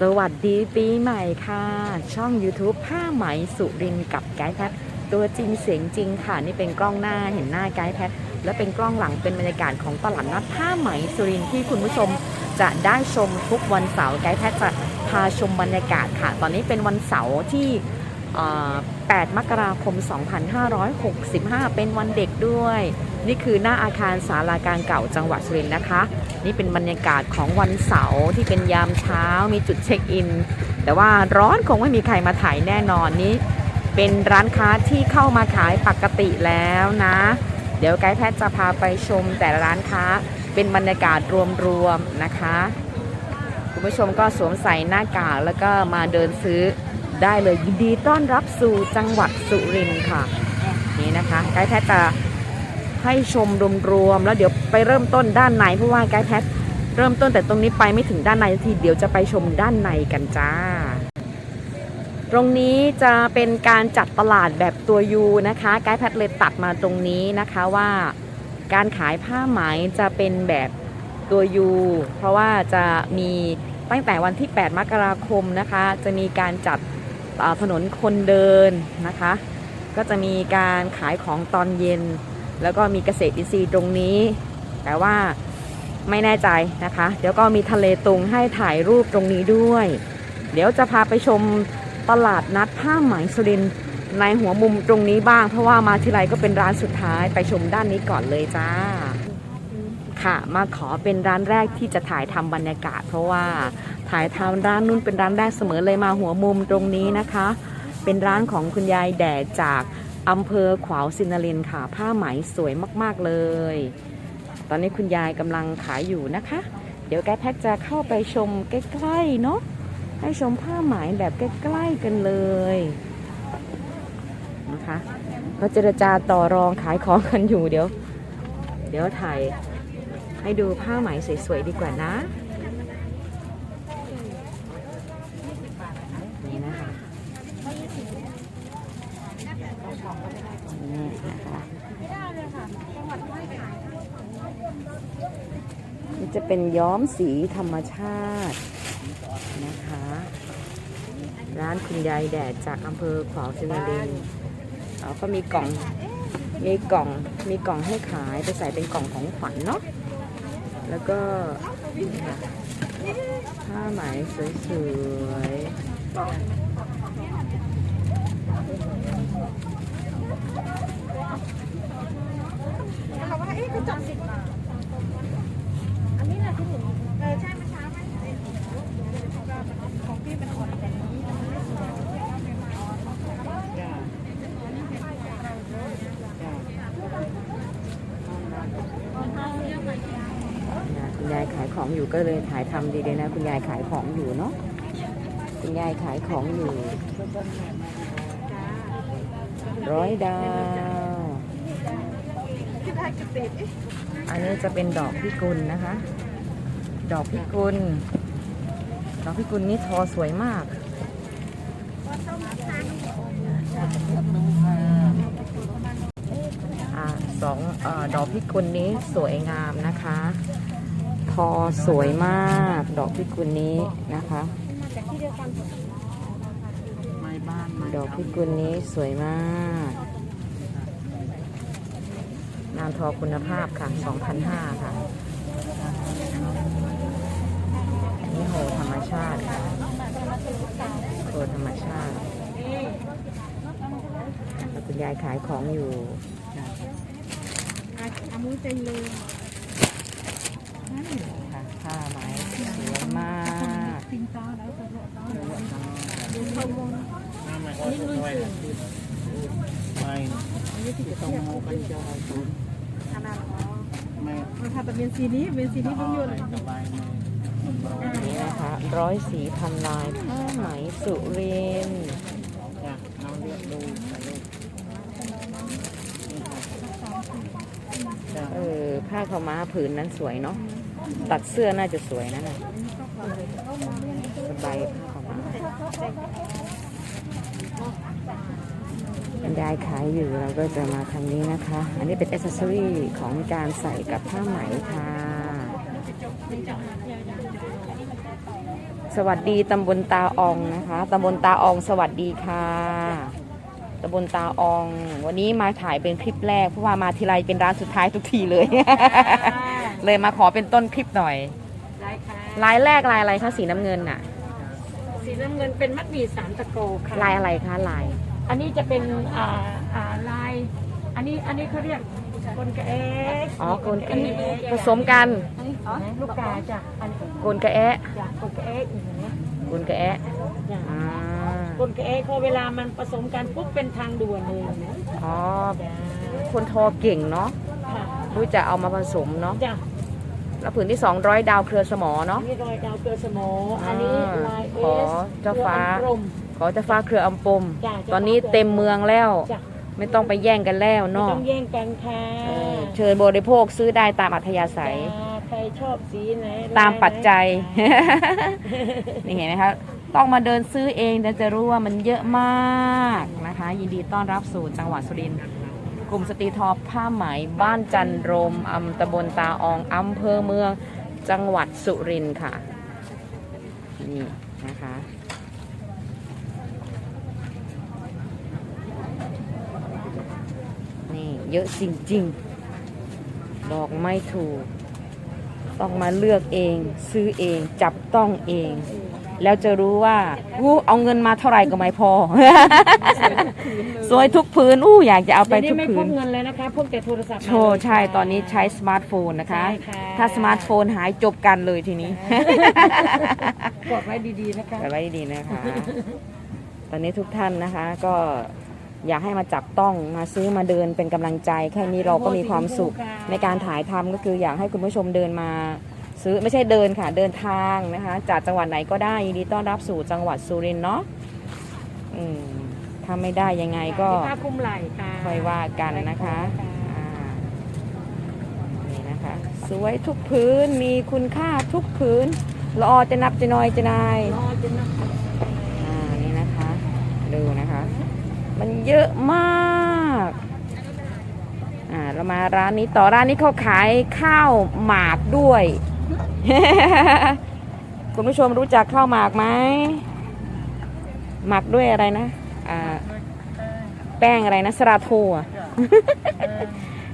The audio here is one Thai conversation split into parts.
สวัสดีปีใหม่ค่ะ ช่อง YouTube ผ้าไหมสุรินกับไกด์แพทตัวจริงเสียงจริงค่ะ นี่เป็นกล้องหน้าเห็นหน้าไกด์แพทและเป็นกล้องหลังเป็นบรรยากาศของตลาดนัดผ้าไหมสุรินที่คุณผู้ชมจะได้ชมทุกวันเสาร์ไกด์แพทจะพาชมบรรยากาศค่ะ ตอนนี้เป็นวันเสาร์ที่ 8 มกราคม 2565 เป็นวันเด็กด้วย นี่คือหน้าอาคารศาลาการเก่าจังหวัดสุรินทร์นะคะ นี่เป็นบรรยากาศของวันเสาร์ที่เป็นยามเช้ามีจุดเช็คอิน แต่ว่าร้อนคงไม่มีใครมาถ่ายแน่นอนนี้เป็นร้านค้าที่เข้ามาขายปกติแล้วนะ เดี๋ยวไกด์แพทย์จะพาไปชมแต่ละร้านค้าเป็นบรรยากาศรวมๆนะคะ คุณผู้ชมก็สวมใส่หน้ากากแล้วก็มาเดินซื้อได้เลยยินดีต้อนรับสู่จังหวัดสุรินทร์ค่ะ นี่นะคะไกด์แพทย์จะ ให้ชมรวมๆแล้วเดี๋ยวไปเริ่มต้นด้านในเพราะว่าไกด์แพทเริ่มต้นแต่ตรงนี้ไปไม่ถึงด้านในทีเดี๋ยวจะไปชมด้านในกันจ้า ตรงนี้จะเป็นการจัดตลาดแบบตัวยูนะคะไกด์แพทเลยตัดมาตรงนี้นะคะว่า การขายผ้าไหมจะเป็นแบบตัวยูเพราะว่าจะมีตั้งแต่วันที่ 8 มกราคมนะคะ จะมีการจัดถนนคนเดินนะคะ ก็จะมีการขายของตอนเย็น แล้วก็มีเกษตรอินทรีย์ตรงนี้ แต่ว่าไม่แน่ใจนะคะ เดี๋ยวก็มีทะเลตุงให้ถ่ายรูปตรงนี้ด้วย เดี๋ยวจะพาไปชมตลาดนัดผ้าไหมสุรินในหัวมุมตรงนี้บ้าง เพราะว่ามาทีไรก็เป็นร้านสุดท้ายไปชมด้านนี้ก่อนเลยจ้า ค่ะมาขอเป็นร้านแรกที่จะถ่ายทำบรรยากาศ เพราะว่าถ่ายทำร้านนู้นเป็นร้านแรกเสมอเลยมาหัวมุมตรงนี้นะคะ เป็นร้านของคุณยายแดดจาก อำเภอขวาวสินนรินค่ะ ผ้าไหมสวยมากๆเลย ตอนนี้คุณยายกำลังขายอยู่นะคะ เดี๋ยวแกแพ็กจะเข้าไปชมใกล้ๆเนาะให้ชมผ้าไหมแบบใกล้ๆกันเลยนะคะเขาเจรจาต่อรองขายของกันอยู่เดี๋ยว เดี๋ยวถ่ายให้ดูผ้าไหมสวยๆดีกว่านะ นี่นะคะนี่นะคะนี่ จะเป็นย้อมสีธรรมชาตินะคะ ร้านคุณยายแดดจากอำเภอขวาวสินรินเราก็มีกล่องมีกล่องมีกล่องให้ขายไปใส่เป็นกล่องของขวัญเนาะแล้วก็ผ้าไหมสวยๆเราว่าเอ๊ะกระจกสิบบาทอันนี้แหละที่หนูเออใช่เมื่อเช้าไหมของพี่เป็นคนแบบนี้มันไม่สวย คุณยายขายของอยู่ ก็เลยถ่ายทำดีเลยนะ คุณยายขายของอยู่เนาะคุณยายขายของอยู่ ร้อยดาว อันนี้จะเป็นดอกพิกุลนะคะ ดอกพิกุล ดอกพิกุลนี่ทอสวยมากอ่าสองอดอกพิกุลนี้สวยงามนะคะ ทอสวยมาก ดอกพิกุลนี้นะคะ ดอกพิกุลนี้สวยมากงานทอคุณภาพค่ะ2,500ค่ะนนี้โหธรรมชาติค่ะโหธรรมชาติคุณยายขายของอยู่อะอามูเต็มเลย ค่ะผ้าไหมสวยมากปิงตาแล้วก็โรตาดูเขาวงนี่ลุยไม่อันนี้ที่จะต้องโมกันจอยคุณขนาดอ๋อไม่มันทำแต่เป็นสีนี้เป็นสีนี้ผมอยู่เลยสบายไหมนี่นะคะร้อยสีพันลายผ้าไหมสุรินทร์จ้ะน้องเลือกดูเออผ้าขาวม้าผืนนั้นสวยเนาะ ตัดเสื้อน่าจะสวยนะน่ะสบายผ้าขาวม้าบรรยายขายอยู่เราก็จะมาทางนี้นะคะ อันนี้เป็นอ c เซ s ซอรีของการใส่กับผ้าไหมค่ะ สวัสดีตำบลตาอองนะคะตำบลตาอองสวัสดีค่ะตำบลตาออง วันนี้มาถ่ายเป็นคลิปแรกเพราะว่ามาทีไรเป็นร้านสุดท้ายทุกทีเลย เลยมาขอเป็นต้นคลิปหน่อยได้ค่ะลายแรกลายอะไรคะสีน้ำเงินน่ะ สีน้ำเงินเป็นมัดหมี่สามตะโกค่ะลายอะไรคะลาย อันนี้จะเป็นอ่าอ่าลาย อันนี้อันนี้เขาเรียกกลกระเอ๊กอ๋อกลกระอันนี้เอ๊ะผสมกันอ๋อลูกกาจ้ะอันนี้กลกระแอะจ้ะกลกระเอ๊กอย่างนี้กลกระแอะจ้ะอ่ากลกระเอ๊กพอเวลามันผสมกันปุ๊บเป็นทางด่วนเลยนะอ๋อ จ้ะคนทอเก่งเนาะค่ะรู้จะเอามาผสมเนาะ จ้ะ แล้วผืนที่200ดาวเครือสมออัเนาะนนี้รอยดาวเกลือสโมอันนี้ลายเอขอสเจ้าฟ้ากรม ขอเจะฟ้าเครืออำปม จ้ะตอนนี้เต็มเมืองแล้ว จ้ะไม่ต้องไปแย่งกันแล้วไม่เนาะต้องแย่งกันค่ะเออเชิญบริโภคซื้อได้ตามอัธยาศัย จ้ะใครชอบสีไหนตามปัจจัยลายไหนนี่เห็นไหมคะ ต้องมาเดินซื้อเองแต่จะรู้ว่ามันเยอะมากนะคะ ยินดีต้อนรับสู่จังหวัดสุรินทร์ก ลุ่มสตรีทอผ้าไหมบ้านจันโรมอำตำบลตาอองอำเภอเมืองจังหวัดสุรินทร์ค่ะ นี่นะคะนี่เยอะจริงๆบอกไม่ถูก ต้องมาเลือกเอง ซื้อเองจับต้องเอง แล้วจะรู้ว่าอู้เอาเงินมาเท่าไหร่ก็ไม่พอ สวยทุกพื้นอู้อยากจะเอาไปเดี๋ยวทุนี้กไม่พพื้กนเงินเลยนะคะพกแต่โทรศัพท์มาโชว์เลยใช่ค่ะตอนนี้ใช้สมาร์ทโฟนนะคะ ใช่ค่ะถ้าสมาร์ทโฟนหายจบกันเลยทีนี้กดไว้ดีๆนะคะ แต่ไว้ดีนะคะ ตอนนี้ทุกท่านนะคะ ก็อยากให้มาจับต้องมาซื้อมาเดินเป็นกำลังใจ แค่นี้เราก็มีความสุขในการถ่ายทำก็คืออยากให้คุณผู้ชมเดินมา ซื้อไม่ใช่เดินค่ะเดินทางนะคะ จากจังหวัดไหนก็ได้ยินดีต้อนรับสู่จังหวัดสุรินทร์เนาะอืมถ้าไม่ได้ยังไงก็ผ้าคลุมไหล่ค่ะค่อยว่ากันนะคะอ่านี่นะคะ สวยทุกพื้นมีคุณค่าทุกพื้นละออจะนับจะน้อยจะนายรอจนนะอ่านี่นะคะ ดูนะคะ มันเยอะมากอ่าเรามาร้านนี้ต่อร้านนี้เขาขายข้าวหมากด้วย คุณผู้ชมรู้จักข้าวหมากไหมหมักด้วยอะไรนะอ่าแป้งอะไรนะสราโทอะ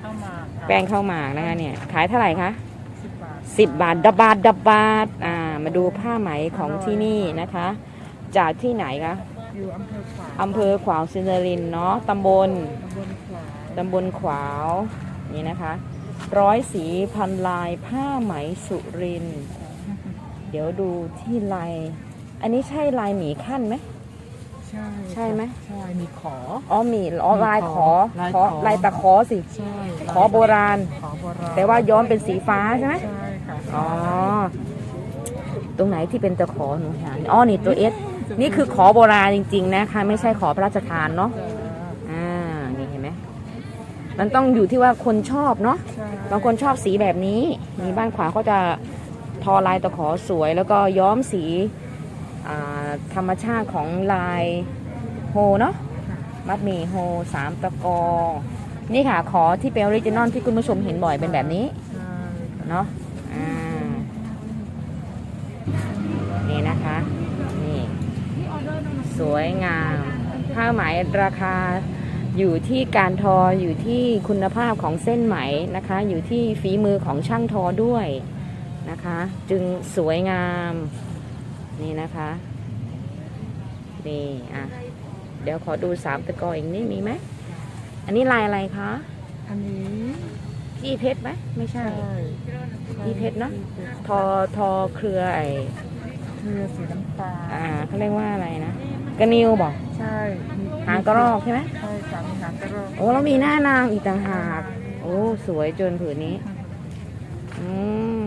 เข้ามาแป้งข้าวหมากนะคะเนี่ยขายเท่าไหร่คะสิบบาทสิบบาทดับบาทดับบาทอ่ามาดูผ้าไหมของที่นี่นะคะ จากที่ไหนคะอยู่อำเภอขวางอำเภอขวาวซินนรินทร์เนาะตำบลตำบลขวางตำบลขวาวนี่นะคะ ร้อยสีพันลายผ้าไหมสุรินทร์เดี๋ยวดูที่ลาย อันนี้ใช่ลายหมีขั้นไหม ใช่ใช่ไหม ใช่ มีขอ อ๋อหมีอ๋อลายขอลายขขออลายตะขอสิ ใช่ ขอโบราณ ขอโบราณ แต่ว่าย้อมเป็นสีฟ้าใช่ไหมใช่ค่ะ อ๋อ ตรงไหนที่เป็นตะขอหนูหาอ๋อ นี่ตัวเอสนี่คือขอโบราณจริง ๆ นะคะ ไม่ใช่ขอพระราชทานเนาะ อ่า นี่เห็นไหม มันต้องอยู่ที่ว่าคนชอบเนาะใช่บางคนชอบสีแบบนี้มีบ้านขวาเขาจะทอลายตะขอสวย แล้วก็ย้อมสีอ่าธรรมชาติของลายโฮเนาะมัดหมี่โฮสามตะกอ นี่ค่ะขอที่เป็นออริจินอลที่คุณผู้ชมเห็นบ่อยเป็นแบบนี้ใช่เนาะอ่านี่นะคะ นี่ สวยงามผ้าไหมราคา อยู่ที่การทออยู่ที่คุณภาพของเส้นไหมนะคะ อยู่ที่ฝีมือของช่างทอด้วยนะคะ จึงสวยงามนี่นะคะนี่อะเดี๋ยวขอดูสามตะกออีกนิดมีไหมอันนี้ลายอะไรคะอันนี้พี่เพชรไหมไม่ใช่ใช่พี่เพชรเนอะทอทอเครือไอเครือสีน้ำตาลอ่าเขาเรียกว่าอะไรนะ กระนิวบอกใช่มีหางกระรอกใช่ไหมใช่จ้ะมีหางกระรอกโอ้แล้วมีหน้านางอีกต่างหาก โอ้สวยจนผืนนี้ อืม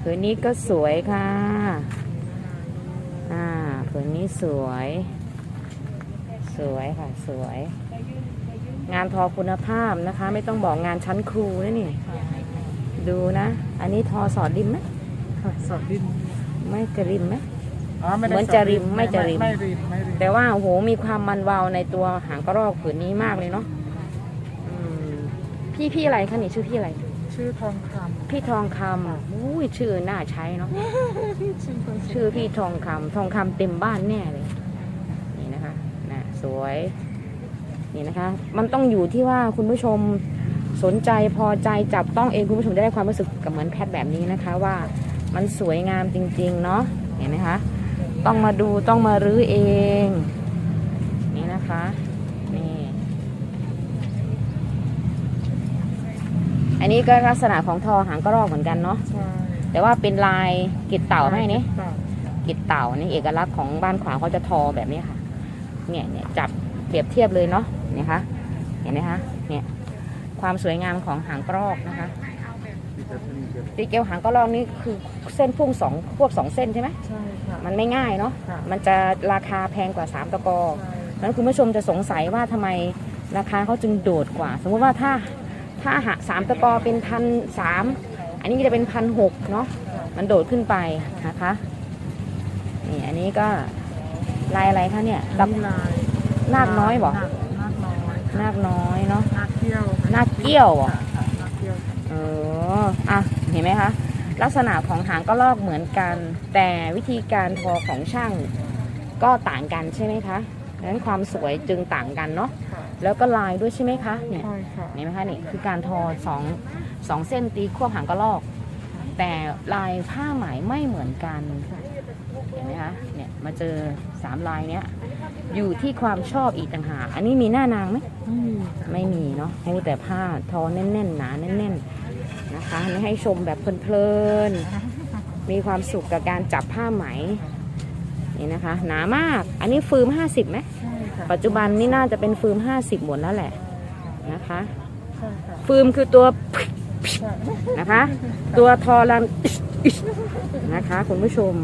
ผืนนี้ก็สวยค่ะ อ่าผืนนี้สวย สวยค่ะสวย งานทอคุณภาพนะคะ ไม่ต้องบอกงานชั้นครูนะนี่ ดูนะ อันนี้ทอสอดริมไหมค่ะสอดดินไม่กระริมไหม อ๋อไม่ได้เหมือนสดจะริมไม่จะริม ไม่ริมไม่ริมแต่ว่าโอ้โหมีความมันวาวในตัวหางกระรอกผืนนี้มากเลยเนาะอืมพี่พี่อะไรคะนี่ชื่อพี่อะไร ชื่อทองคพี่ทองคำอุ้ยชื่อน่าใช้เนาะชื่อพี่ทองคำทองคำเต็มบ้านแน่เลย นี่นะคะนะสวย นี่นะคะ มันต้องอยู่ที่ว่าคุณผู้ชมสนใจพอใจจับต้องเองคุณผู้ชมจะได้ความรู้สึกกับเหมือนแพทแบบนี้นะคะว่ามันสวยงามจริง ๆ เนาะเห็นไหมคะ ต้องมาดูต้องมารื้อเอง นี่นะคะนี่อันนี้ก็ลักษณะของทอหางกระรอกเหมือนกันเนาะใช่แต่ว่าเป็นลายกิดเต่าไหมนี่เต่ากิดเต่านี่เอกลักษณ์ของบ้านขวางเขาจะทอแบบนี้ค่ะ เนี่ยเนี่ยจับเปรียบเทียบเลยเนาะเนี่ยคะเห็นไหมคะเนี่ยความสวยงามของหางกระรอกนะคะ ตีเกลียวหางกระรอกนี่คือเส้นพุ่งสองควบสองเส้นใช่ไหมใช่ค่ะ มันไม่ง่ายเนาะค่ะ มันจะราคาแพงกว่าสามตะกอใช่นั้นคุณผู้ชมจะสงสัยว่าทำไมราคาเขาจึงโดดกว่า สมมติว่าถ้าถ้าหาสามตะกอเป็นพันสามอันนี้จะเป็นพันหกเนาะมันโดดขึ้นไปนะคะนี่อันนี้ก็ลายอะไรคะเนี่ยอันนี้ลายนาคน้อยบอกนาคน้อยนาคน้อยเนาะ นาคเกี้ยวนาคเกี้ยวบอกค่ะค่ะนาคเกี้ยว เอ ออะเห็นไหมคะลักษณะของหางก็ลอกเหมือนกัน แต่วิธีการทอของช่างก็ต่างกันใช่ไหมคะดังนั้นความสวยจึงต่างกันเนาะค่ะแล้วก็ลายด้วยใช่ไหมคะเนี่ยใช่ค่ะเห็นไหมคะนี่คือการทอสองสองเส้นตีควบหางกระลอก แต่ลายผ้าไหมไม่เหมือนกันเห็นไหมคะเนี่ยมาเจอสามลายเนี้ยอยู่ที่ความชอบอีกต่างหากอันนี้มีหน้านางไหมไม่มีค่ะไม่มีเนาะโอ้แต่ผ้าทอแน่นๆหนาแน่นๆ นะคะนี่ให้ชมแบบเพลินๆมีความสุขกับการจับผ้าไหมนี่นะคะ หนามาก อันนี้ฟืม50ไหมใช่ค่ะปัจจุบันนี่น่าจะเป็นฟืม50หมดแล้วแหละนะคะใช่ค่ะฟืมคือตัวใช่นะคะ ตัวทอรันนะคะ คุณผู้ชม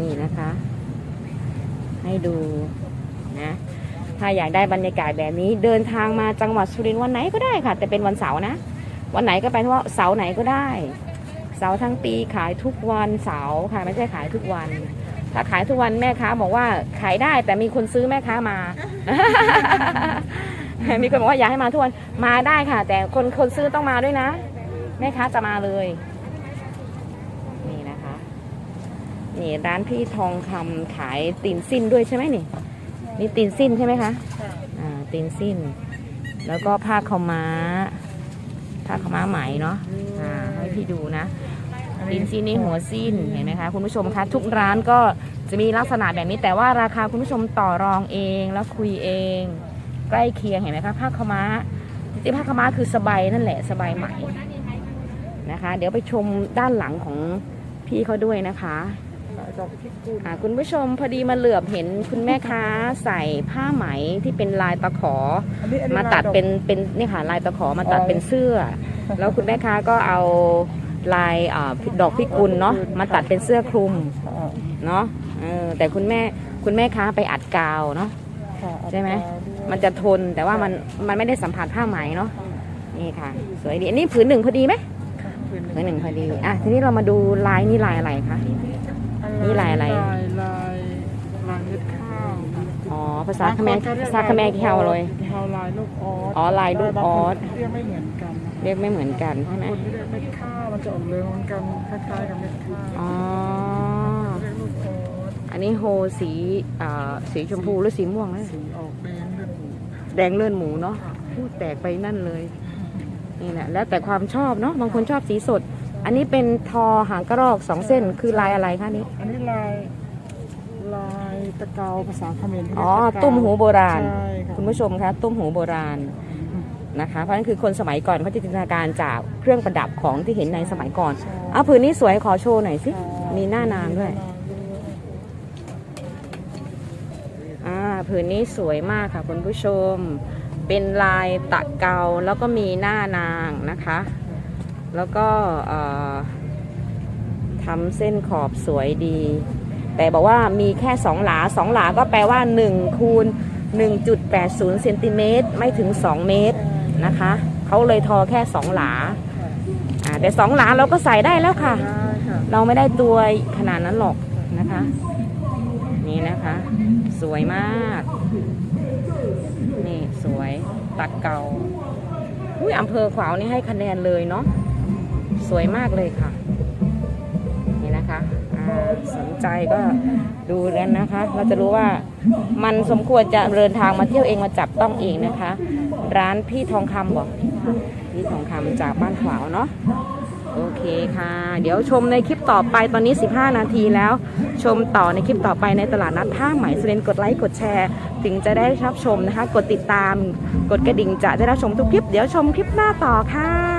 นี่นะคะ ให้ดูนะถ้าอยากได้บรรยากาศแบบนี้ เดินทางมาจังหวัดสุรินทร์วันไหนก็ได้ค่ะ แต่เป็นวันเสาร์นะ วันไหนก็ไปเพราะว่าเสาร์ไหนก็ได้ เสาร์ทั้งปีขายทุกวันเสาร์ค่ะไม่ใช่ขายทุกวัน ถ้าขายทุกวันแม่ค้าบอกว่าขายได้แต่มีคนซื้อแม่ค้ามา มีคนบอกว่าอยากให้มาทุกวันมาได้ค่ะ แต่คนคนซื้อต้องมาด้วยนะ แม่ค้าจะมาเลยนี่นะคะนี่ร้านพี่ทองคำขายตีนสิ้นด้วยใช่ไหมนี่นี่ตีนสิ้นใช่ไหมคะค่ะอ่าตีนสิ้น แล้วก็ผ้าขาวม้า ผ้าขาวม้าไหมเนาะอ่าให้พี่ดูนะตีนสิ้นนี่หัวสิ้นเห็นไหมคะคุณผู้ชมคะทุกร้านก็จะมีลักษณะแบบนี้แต่ว่าราคาคุณผู้ชมต่อรองเองแล้วคุยเอง ใกล้เคียงเห็นไหมคะผ้าขาวม้าจริงๆผ้าขาวม้าคือสบายนั่นแหละสบายไหมนะคะ เดี๋ยวไปชมด้านหลังของพี่เขาด้วยนะคะ ขายดอกพิกุลอ่าคุณผู้ชมพอดีมาเหลือบเห็นคุณแม่ค้าใส่ผ้าไหมที่เป็นลายตะขออันนี้อันนี้มาตัดลยอกเป็นเป็นนี่ค่ะลายตะขอมาตัดเป็นเสื้อ แล้วคุณแม่ค้าก็เอาลายอาดอกพิกุลเนาะมาตัดเป็นเสื้อคลุมค่ะเนาะเออแต่คุณแม่คุณแม่ค้าไปอัดกาวเนาะค่ะใช่ไหมอัตราด้วยมันจะทนแต่ว่ามันมันไม่ได้สัมผัสผ้าไหมเนาะนี่ค่ะ สวยดีอันนี้ผืนหนึ่งพอดีไหมค่ะผืนผืนหนึ่งพอดีอะทีนี้เรามาดูลายนี่ลายอะไรคะ นี่ลายอะไร ลายลายลายเม็ดข้าวอ๋อ ภาษาเขมรภาษาเขมรแควเลยแควลายลูกออสอ๋อลายลูกออสบางคนเรียกไม่เหมือนกันนะเรียกไม่เหมือนกันใช่ไหมคนที่เรียกเม็ดข้าวมันจะออกเรืองเหมือนกันคล้ายๆกับเม็ดข้าวอ๋อเรียกลูกออสอันนี้โฮสีอ่าสีชมพูหรือสีม่วงนะสีออกแดงเลือดหมูแดงเลือดหมูเนาะพูดแตกไปนั่นเลยนี่แหละแล้วแต่ความชอบเนาะบางคนชอบสีสด อันนี้เป็นทอหางกระรอกสองเส้นคือลายอะไรคะนี้ อันนี้ลายลายตะเกาภาษาเขมรอ๋อเรียกตะเกาตุ้มหูโบราณ ใช่ค่ะคุณผู้ชมคะตุ้มหูโบราณนะคะ เพราะนั่นคือคนสมัยก่อนเขาจะจินตนาการจากเครื่องประดับของที่เห็นในสมัยก่อนใช่เอาผืนนี้สวยขอโชว์หน่อยสิมีหน้านางด้วยอ่าผืนนี้สวยมากค่ะคุณผู้ชม เป็นลายตะเกาแล้วก็มีหน้านางนะคะ แล้วก็ทำเส้นขอบสวยดี แต่บอกว่ามีแค่สองหลาสองหลาก็แปลว่า1คูณ1.80เซนติเมตรไม่ถึง 2 เมตรนะคะเขาเลยทอแค่2หลาแต่2หลาเราก็ใส่ได้แล้วค่ะ เราไม่ได้ตัวขนาดนั้นหรอกนะคะ นี่นะคะ สวยมาก นี่สวยตัดเกาอุ้ยอำเภอขวาวนี่ให้คะแนนเลยเนาะ สวยมากเลยค่ะ นี่นะคะสนใจก็ดูกันนะคะ เราจะรู้ว่ามันสมควรจะเดินทางมาเที่ยวเองมาจับต้องเองนะคะ ร้านพี่ทองคำบอกพี่ทองคำจากบ้านขวาวเนาะโอเคค่ะ เดี๋ยวชมในคลิปต่อไปตอนนี้ 15 นาทีแล้ว ชมต่อในคลิปต่อไปในตลาดนัดผ้าไหมสุรินกดไลค์กดแชร์ ถึงจะได้รับชมนะคะ กดติดตาม กดกระดิ่งจะได้รับชมทุกคลิป เดี๋ยวชมคลิปหน้าต่อค่ะ